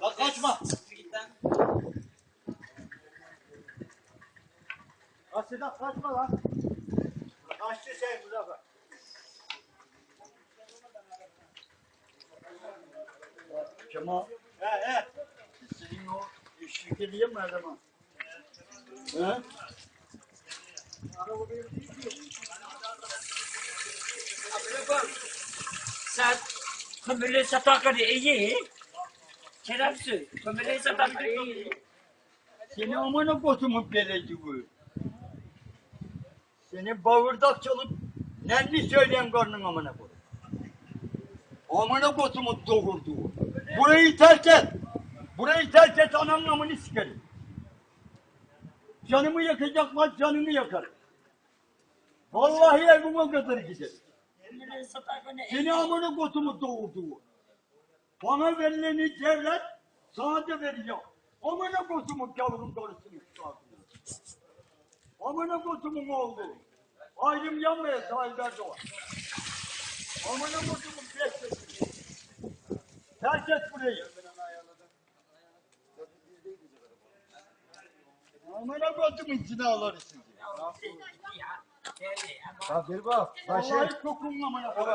Bak kaçma. Aslında kaçma lan. Kaçtı şey Muzaffer. Kemal. He he. Senin o şirketi değil mi her zaman? He? Sen kömürleri satarken iyi. Keremsiz. Kömürleri satarken iyi. Seni amına kotumun beleci bu. Seni bağırdak çalıp nerede söyleyen karnın amına koy. Amına kotumun doğurdu. Burayı terk et. Burayı terk et ananın amını sikerim. Canımı yakacaklar canımı yakarım. Vallahi evime kadar giderim. Seni amına kotumu doğurdu. Bana verileni devlet sana da vereceğim. Amına kotumu yavrum karısını çıkartıyor. Amına kotumun oğlu. Ayrım yanmaya sahiller doğar. Amına kotumun beslesin. Terk et burayı. Amına kotumun zinaları sizi. Ya. Deli ya. Vallahi kokunun amına koyarım.